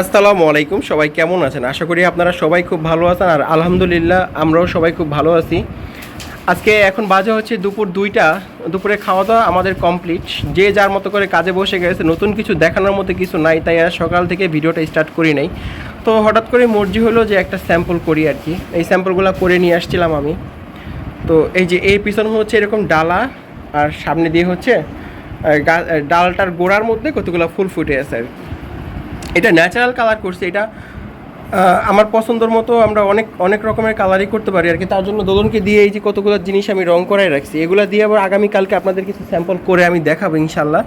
আসসালামু আলাইকুম, সবাই কেমন আছেন? আশা করি আপনারা সবাই খুব ভালো আছেন আর আলহামদুলিল্লাহ আমরাও সবাই খুব ভালো আছি। আজকে এখন বাজে হচ্ছে দুপুর দুইটা, দুপুরে খাওয়া দাওয়া আমাদের কমপ্লিট যে যার মতো করে কাজে বসে গেছে, নতুন কিছু দেখানোর মতো কিছু নাই, তাই আর সকাল থেকে ভিডিওটা স্টার্ট করি নাই। তো হঠাৎ করে মর্জি হলো যে একটা স্যাম্পল করি আর কি। এই স্যাম্পলগুলো করে নিয়ে আসছিলাম আমি। তো এই যে এই পিছন হচ্ছে এরকম ডালা, আর সামনে দিয়ে হচ্ছে ডালটার গোড়ার মধ্যে কতগুলো ফুল ফুটে আছে আর কি। এটা ন্যাচারাল কালার করছি, এটা আমার পছন্দর মতো আমরা অনেক অনেক রকমের কালারই করতে পারি আর কি। তার জন্য দোলনকে দিয়ে এই যে কতগুলো জিনিস আমি রং করাই রাখছি, এগুলো দিয়ে আবার আগামীকালকে আপনাদের কিছু স্যাম্পল করে আমি দেখাবো ইনশাল্লাহ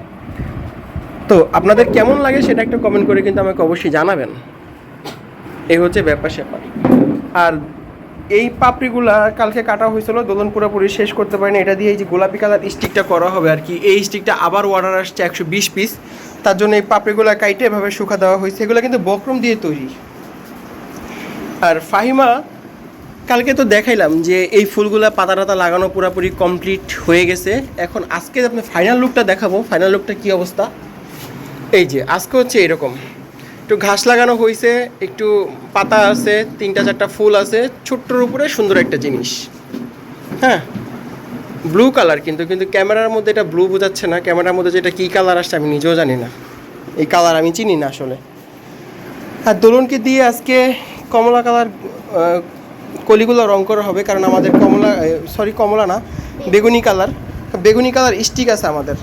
তো আপনাদের কেমন লাগে সেটা একটা কমেন্ট করে কিন্তু আমাকে অবশ্যই জানাবেন। এই হচ্ছে ব্যাপার স্যাপার। আর এই পাপড়িগুলা কালকে কাটা হয়েছিল, দোলন পুরোপুরি শেষ করতে পারিনি। এটা দিয়ে এই যে গোলাপি কালার স্টিকটা করা হবে আর কি। এই স্টিকটা আবার অর্ডার আসছে একশো বিশ পিস তার জন্য এই পাপড়িগুলো কাইটে এভাবে শুকা দেওয়া হয়েছে। এগুলো কিন্তু বক্রম দিয়ে তৈরি। আর ফাহিমা, কালকে তো দেখাইলাম যে এই ফুলগুলা পাতা টাতা লাগানো পুরোপুরি কমপ্লিট হয়ে গেছে। এখন আজকে আপনি ফাইনাল লুকটা দেখাবো ফাইনাল লুকটা কী অবস্থা? এই যে, আজকে হচ্ছে এরকম। একটু ঘাস লাগানো হয়েছে, একটু পাতা আছে, তিনটা চারটা ফুল আছে, ছোট্টর উপরে সুন্দর একটা জিনিস। হ্যাঁ? ব্লু কালার কিন্তু কিন্তু ক্যামেরার মধ্যে এটা ব্লু বোঝাচ্ছে না। ক্যামেরার মধ্যে যেটা কী কালার আসছে আমি নিজেও জানি না। এই কালার আমি চিনি না আসলে। আর দোলনকে দিয়ে আজকে কমলা কালার কলিগুলো রং করা হবে, কারণ আমাদের কমলা সরি কমলা না, বেগুনি কালার বেগুনি কালার স্টিক আছে আমাদের।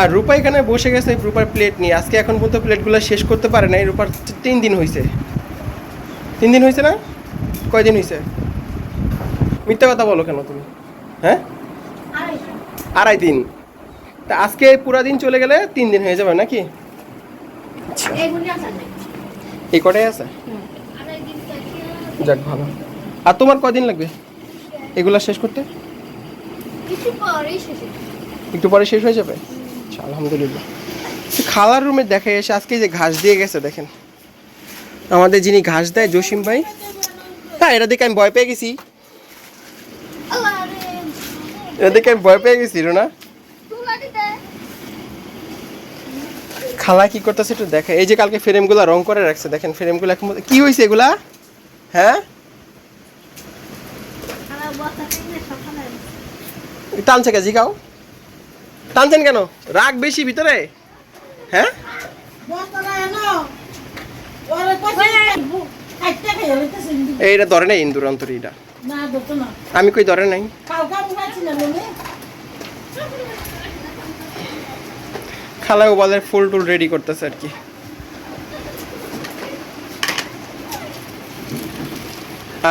আর রূপা এখানে বসে গেছে রূপার প্লেট নিয়ে। আজকে এখন পর্যন্ত প্লেটগুলো শেষ করতে পারে নাই। রূপার তিন দিন হয়েছে তিন দিন হয়েছে না? কয়দিন হয়েছে মিথ্যা কথা বলো কেন তুমি? হ্যাঁ? আড়াই দিন। তা আজকে পুরা দিন চলে গেলে তিন দিন হয়ে যাবে নাকি? আচ্ছা। এই কটাই আছে? যাক ভালো। আর তোমার কদিন লাগবে এগুলা শেষ করতে? একটু পরে শেষ হয়ে যাবে? আচ্ছা আলহামদুলিল্লাহ। খালার রুমে দেখে এসে আজকে যে ঘাস দিয়ে গেছে দেখেন। আমাদের যিনি ঘাস দেয় জসিম ভাই। হ্যাঁ এটা দেখে আমি ভয় পেয়ে গেছি। এটা দেখে আমি ভয় পেয়ে গেছি না খালা কি করতেছে একটু দেখে। এই যে কালকে ফ্রেমগুলো রং করে রাখছে দেখেন ফ্রেমগুলো এখন কি হয়েছে এগুলা? হ্যাঁ? টানছে কে জিগাও? টানছেন কেন? রাগ বেশি ভিতরে? হ্যাঁ? এইটা ধরে নাই ইন্দুর অন্তরে এটা আমি কই ধরে নাই? খালাও বলে ফুল টুল রেডি করতেছে আর কি।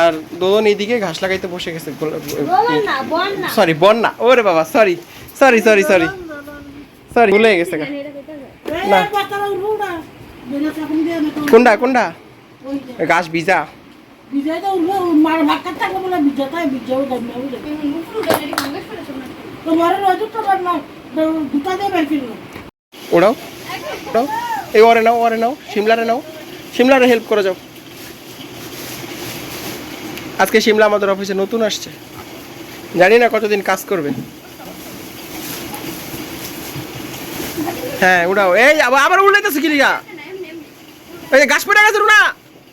আর দোদন এইদিকে ঘাস লাগাইতে বসে গেছে সরি বন্যা ওরে বাবা sorry sorry sorry sorry sorry ভুলে গেছে। না। কোনটা কোনটা? গাছ ভিজা। ওড়াও ওড়াও। এই ওরে নাও ওরে নাও সিমলারে নাও সিমলারে হেল্প করে যাও। আজকে সিমলা আমাদের অফিসে নতুন আসছে। জানি না কতদিন কাজ করবে। হ্যাঁ উড়াও। এই আবার আবার উড়াইতেছে কি লিগা এই গাছ পড়ে গেছে রুনা।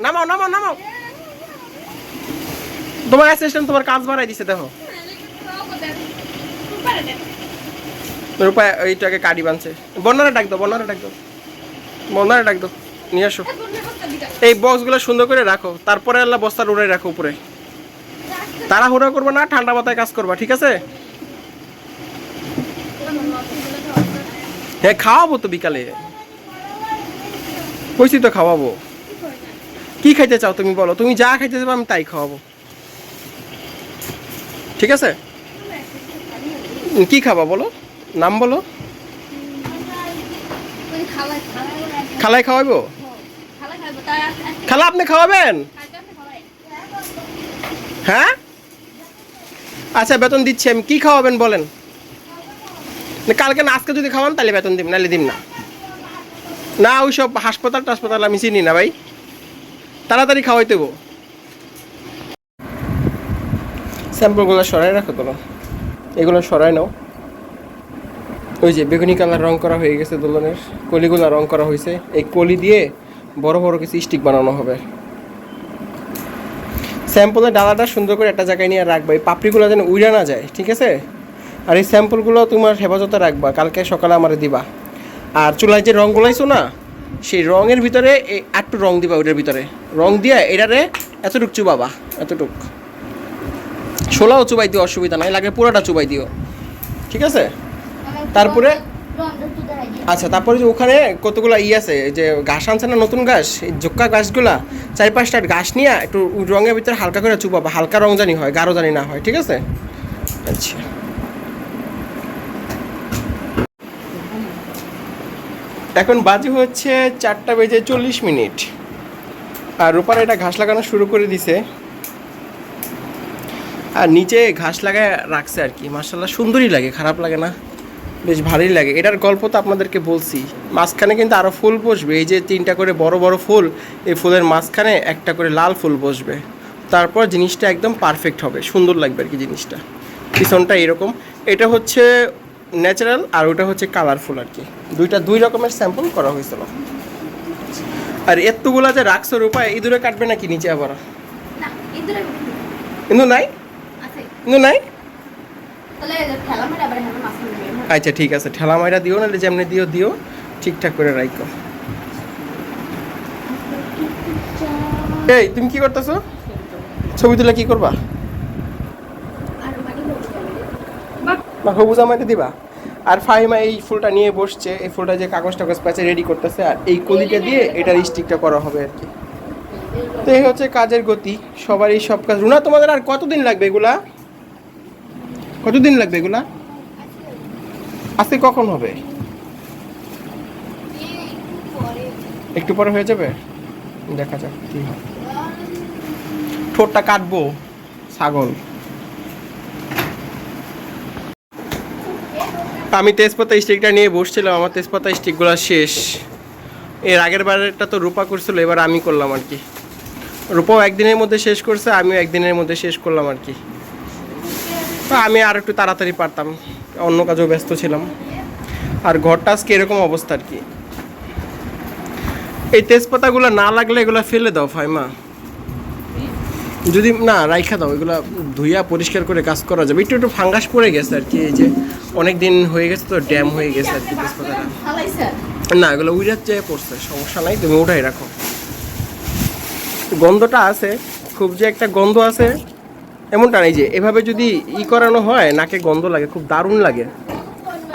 নামাও নামাও নামাও। তোমার অ্যাসিস্ট্যান্ট তোমার কাজ বাড়াই দিছে, দেখো। রূপা এইটাকে কাটি বানছে বন্যারে ডাক দাও, বন্যারে ডাক দাও। বন্যারে ডাক দাও, নিয়ে আসো। এই বক্সগুলো সুন্দর করে রাখো, তারপরে আল্লাহ বস্তার উড়াই রাখো উপরে। তাড়াহুড়া করবে না, ঠান্ডা মাথায় কাজ করবা, ঠিক আছে? হ্যাঁ খাওয়াবো তো বিকালে। কইছি তো খাওয়াবো। কি খাইতে চাও তুমি বলো, তুমি যা খাইতে চাও আমি তাই খাওয়াবো। ঠিক আছে? কি খাবা বলো? নাম বলো? খালাই খাওয়াবো খালা, আপনি খাওয়াবেন? হ্যাঁ? আচ্ছা বেতন দিচ্ছি আমি। কি খাওয়াবেন বলেন? কালকে না, আজকে যদি খাওয়ান, তাহলে বেতন দিব নাহলে দিন না। না ওই সব হাসপাতাল টাসপাতাল আমি চিনি না ভাই। তাড়াতাড়ি খাওয়াই দেবো স্যাম্পলগুলো সরাই রাখো তোলো। এগুলো সরাই নাও। ওই যে বেগুনি কালার রং করা হয়ে গেছে দোলনের, কলিগুলা রং করা হয়েছে। এই কলি দিয়ে বড় বড় কিছু স্টিক বানানো হবে। স্যাম্পলের ডালাটা সুন্দর করে একটা জায়গায় নিয়ে রাখবা। এই পাপড়িগুলো যেন উড়ে না যায়, ঠিক আছে? আর এই স্যাম্পলগুলো তোমার হেফাজতে রাখবা। কালকে সকালে আমার দিবা। আর চুলায় যে রং গুলাইছো না, সেই রঙের ভিতরে একটু রং দিবা ওইটার ভিতরে। রং দিয়ে এটারে এতটুক চুবাবা, এতটুক। ছোলাও চুবাই দিও, অসুবিধা নাই, লাগে পুরোটা চুবাই দিও। ঠিক আছে? তারপরে? আচ্ছা তারপরে যে ওখানে কতগুলো ই আছে যে ঘাস আনছে না নতুন ঘাস? জোক্কা ঘাসগুলা চার পাঁচটা ঘাস নিয়ে একটু রঙের ভিতরে হালকা করে চুপাবা হালকা রং জানি হয়, গাঢ় জানি না হয়, ঠিক আছে? আচ্ছা। এখন বাজে হচ্ছে চারটা বেজে চল্লিশ মিনিট। আর রূপার এটা ঘাস লাগানো শুরু করে দিছে। আর নিচে ঘাস লাগায় রাখছে আর কি। মার্শাল্লাহ সুন্দরই লাগে খারাপ লাগে না। বেশ ভালোই লাগে। এটার গল্প তো আপনাদেরকে বলছি। মাঝখানে কিন্তু আরও ফুল বসবে। এই যে তিনটা করে বড় বড় ফুল এই ফুলের মাঝখানে একটা করে লাল ফুল বসবে। তারপর জিনিসটা একদম পারফেক্ট হবে। সুন্দর লাগবে আর কি জিনিসটা। পিছনটা এরকম। এটা হচ্ছে ন্যাচারাল আর ওটা হচ্ছে কালারফুল আর কি। দুইটা দুই রকমের স্যাম্পল করা হয়েছিল। আর এতগুলা যে রাখছো রূপায় ইঁদুরে কাটবে নাকি নিচে আবার? কিন্তু নাই? নাই? আচ্ছা ঠিক আছে। ঠেলা মাইরা দিও নাহলে যেমনি দিও দিও। ঠিকঠাক করে রাখো এই তুমি কি করতেছো? ছবি তুলে কি করবা? বা হবু জামাইটা দিবা? আর ফাহিমা এই ফুলটা নিয়ে বসছে। এই ফুলটা যে কাগজ টাগজ প্যাচে রেডি করতেছে আর এই কলিটা দিয়ে এটার স্টিকটা করা হবে আর কি। তো এই হচ্ছে কাজের গতি। সবারই সব কাজ। রুনা তোমাদের আর কতদিন লাগবে এগুলা? কতদিন লাগবে এগুলা? আজকে কখন হবে? একটু পরে হয়ে যাবে? দেখা যাক কি হয়। ঠোঁটটা কাটবো, ছাগল। আমি তেজপাতা স্টিকটা নিয়ে বসছিলাম, আমার তেজপাতা স্টিকগুলো শেষ। এর আগের বারেরটা তো রূপা করছিল, এবার আমি করলাম আর কি। রূপাও একদিনের মধ্যে শেষ করছে, আমিও একদিনের মধ্যে শেষ করলাম আর কি। তো আমি আর একটু তাড়াতাড়ি পারতাম, অন্য কাজেও ব্যস্ত ছিলাম। আর ঘরটা আজকে এরকম অবস্থা আর কি। এই তেজপাতাগুলো না লাগলে এগুলো ফেলে দাও ফাইমা যদি না, রাইখা দাও, এগুলো ধুইয়া পরিষ্কার করে কাজ করা যাবে। একটু একটু ফাঙ্গাস পড়ে গেছে আর কি, এই যে অনেক দিন হয়ে গেছে তো, ড্যাম হয়ে গেছে আর কি তেজপাতাটা। না, এগুলো উইরাত চেয়ে পড়ছে, সমস্যা নাই, তুমি ওটাই রাখো। গন্ধটা আছে, খুব যে একটা গন্ধ আছে এমনটা নেই যে এভাবে যদি ই করানো হয়, নাকে গন্ধ লাগে, খুব দারুণ লাগে।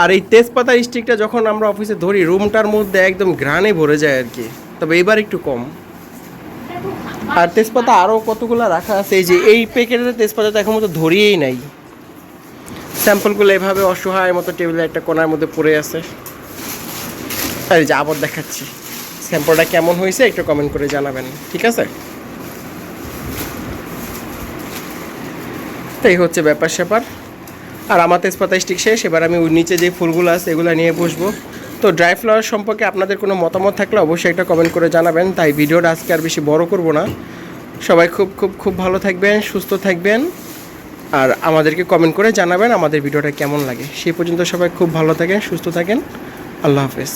আর এই তেজপাতা স্টিকটা যখন আমরা অফিসে ধরি, রুমটার মধ্যে একদম ঘ্রাণে ভরে যায় আর কি। তবে এবার একটু কম। আর তেজপাতা আরও কতগুলো রাখা আছে, এই যে এই প্যাকেটের তেজপাতা তো এখন মতো ধরিয়েই নাই। স্যাম্পলগুলো এভাবে অসহায় মতো টেবিলের একটা কোনার মধ্যে পড়ে আছে। আর যে আবার দেখাচ্ছি। স্যাম্পলটা কেমন হয়েছে একটু কমেন্ট করে জানাবেন, ঠিক আছে? তো এই হচ্ছে ব্যাপার স্যাপার। আর আমার তেজপাতা স্টিক শেষ, এবার আমি নিচে যে ফুলগুলো আছে এগুলো নিয়ে বসবো। তো ড্রাই ফ্লাওয়ার সম্পর্কে আপনাদের কোনো মতামত থাকলে অবশ্যই একটা কমেন্ট করে জানাবেন। তাই ভিডিওটা আজকে আর বেশি বড় করব না। সবাই খুব খুব খুব ভালো থাকবেন, সুস্থ থাকবেন। আর আমাদেরকে কমেন্ট করে জানাবেন আমাদের ভিডিওটা কেমন লাগে। সেই পর্যন্ত সবাই খুব ভালো থাকেন, সুস্থ থাকেন। আল্লাহ হাফেজ।